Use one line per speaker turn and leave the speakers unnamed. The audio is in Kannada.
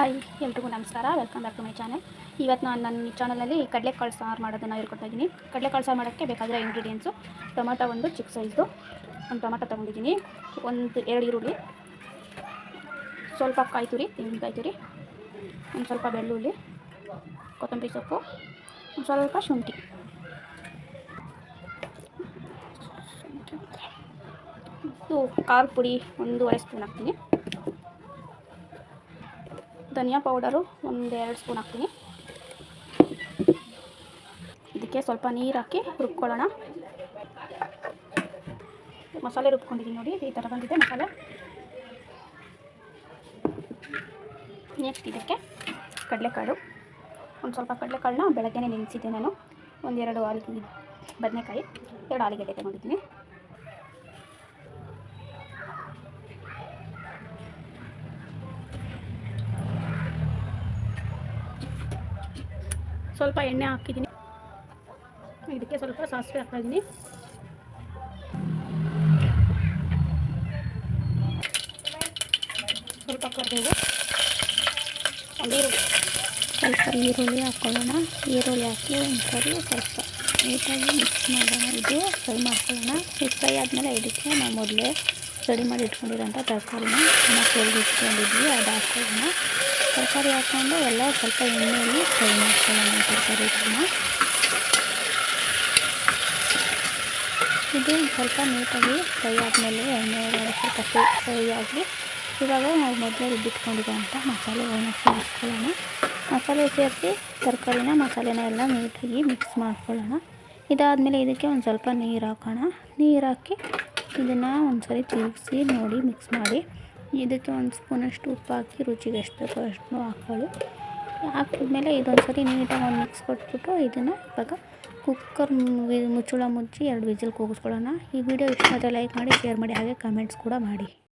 ಹಾಯ್, ಎಲ್ರಿಗೂ ನಮಸ್ಕಾರ. Welcome back to my channel ಇವತ್ತು ನಾನು ನನ್ನ ಚಾನಲಲ್ಲಿ ಕಡಲೆಕಾಳು ಸಾರು ಮಾಡೋದನ್ನು ಹೇಳ್ಕೊಡ್ತಾ ಇದ್ದೀನಿ. ಕಡಲೆಕಾಳು ಸಾರು ಮಾಡೋಕ್ಕೆ ಬೇಕಾದರೆ ಇಂಗ್ರೀಡಿಯೆಂಟ್ಸು ಟೊಮೊಟೊ ಒಂದು ಚಿಕ್ಕ ಸೈಜ್ದು ಒಂದು ಟೊಮೊಟೊ ತೊಗೊಂಡಿದ್ದೀನಿ. ಒಂದು ಎರಡು ಈರುಳ್ಳಿ, ಸ್ವಲ್ಪ ಕಾಯಿ ತುರಿ ತೆಂಗಿನಕಾಯಿ ತುರಿ ಒಂದು ಸ್ವಲ್ಪ ಬೆಳ್ಳುಳ್ಳಿ, ಕೊತ್ತಂಬರಿ ಸೊಪ್ಪು, ಒಂದು ಸ್ವಲ್ಪ ಶುಂಠಿ. ಕಾಲು ಪುಡಿ, ಒಂದೂವರೆ ಸ್ಪೂನ್ ಹಾಕ್ತೀನಿ. ಧನಿಯಾ ಪೌಡರು ಒಂದೆರಡು ಸ್ಪೂನ್ ಹಾಕ್ತೀನಿ. ಇದಕ್ಕೆ ಸ್ವಲ್ಪ ನೀರು ಹಾಕಿ ರುಬ್ಕೊಳ್ಳೋಣ. ಮಸಾಲೆ ರುಬ್ಕೊಂಡಿದ್ದೀನಿ ನೋಡಿ, ಈ ಥರ ಬಂದಿದೆ ಮಸಾಲೆ. ನೆಕ್ಸ್ಟ್ ಇದಕ್ಕೆ ಕಡಲೆಕಾಳು. ಒಂದು ಸ್ವಲ್ಪ ಕಡಲೆಕಾಳನ್ನ ಬೆಳಗ್ಗೆನೇ ನೆನೆಸಿದ್ದೆ ನಾನು. ಒಂದೆರಡು ಆಲಿ, ಬದನೆಕಾಯಿ, ಎರಡು ಆಲೂಗಡ್ಡೆ ತಗೊಂಡಿದ್ದೀನಿ. ಸ್ವಲ್ಪ ಎಣ್ಣೆ ಹಾಕಿದ್ದೀನಿ. ಇದಕ್ಕೆ ಸ್ವಲ್ಪ ಸಾಸಿವೆ ಹಾಕಿದ್ದೀನಿ ಸ್ವಲ್ಪ ಕರಿಬೇವು, ಈರುಳ್ಳಿ.
ಸ್ವಲ್ಪ ಈರುಳ್ಳಿ ಹಾಕ್ಕೊಳ್ಳೋಣ ಈರುಳ್ಳಿ ಹಾಕಿ ಒಂದ್ಸರಿ ಸ್ವಲ್ಪ ನೀಟಾಗಿ ಮಿಕ್ಸ್ ಮಾಡೋಣ. ಇದು ಫ್ರೈ ಮಾಡ್ಕೊಳ್ಳೋಣ. ಫ್ರೈ ಆದಮೇಲೆ ಇದಕ್ಕೆ ನಾವು ಮೊದಲೇ ರೆಡಿ ಮಾಡಿ ಇಟ್ಕೊಂಡಿರೋಂಥ ತರಕಾರಿನ ಚೆನ್ನಾಗಿ ಇಟ್ಕೊಂಡಿದ್ವಿ. ಅದು ಹಾಕ್ಕೊಳ್ಳೋಣ ತರಕಾರಿ ಹಾಕ್ಕೊಂಡು ಎಲ್ಲ ಸ್ವಲ್ಪ ಎಣ್ಣೆಯಲ್ಲಿ ಫ್ರೈ ಮಾಡ್ಕೊಳ್ಳೋಣ ತರಕಾರಿಗಳನ್ನ ಇದು ಸ್ವಲ್ಪ ನೀಟಾಗಿ ಫ್ರೈ ಆದಮೇಲೆ ಎಣ್ಣೆ ಸ್ವಲ್ಪ ಫ್ರೈ ಆಗಲಿ ಇವಾಗ ನಾವು ಮೊದಲೇ ರುಬ್ಬಿಟ್ಕೊಂಡಿರೋಂಥ ಮಸಾಲೆಗಳನ್ನ ಸೇರಿಸ್ಕೊಳ್ಳೋಣ ಮಸಾಲೆ ಸೇರಿಸಿ ತರಕಾರಿನ ಮಸಾಲೆನ ಎಲ್ಲ ನೀಟಾಗಿ ಮಿಕ್ಸ್ ಮಾಡ್ಕೊಳ್ಳೋಣ. ಇದಾದಮೇಲೆ ಇದಕ್ಕೆ ಒಂದು ಸ್ವಲ್ಪ ನೀರು ಹಾಕೋಣ. ನೀರು ಹಾಕಿ ಇದನ್ನು ಒಂದು ಸರಿ ತಿರುಗಿಸಿ ನೋಡಿ ಮಿಕ್ಸ್ ಮಾಡಿ. ಇದಕ್ಕೆ ಒಂದು ಸ್ಪೂನಷ್ಟು ಉಪ್ಪು ಹಾಕಿ ರುಚಿಗೆ ಎಷ್ಟು ಬೇಕೋ ಅಷ್ಟು ಹಾಕ್ಕೊಳ್ಳಿ ಹಾಕಿದ್ಮೇಲೆ ಇದೊಂದು ಸರಿ ನೀಟಾಗಿ ಒಂದು ಮಿಕ್ಸ್ ಕೊಟ್ಬಿಟ್ಟು ಇದನ್ನು ಇವಾಗ ಕುಕ್ಕರ್ ಮುಚ್ಚಳ ಮುಚ್ಚಿ ಎರಡು ವಿಸಿಲ್ ಕೂಗಿಸ್ಕೊಳ್ಳೋಣ. ಈ ವಿಡಿಯೋ ಇಷ್ಟ ಆದರೆ ಲೈಕ್ ಮಾಡಿ ಶೇರ್ ಮಾಡಿ, ಹಾಗೆ ಕಮೆಂಟ್ಸ್ ಕೂಡ ಮಾಡಿ.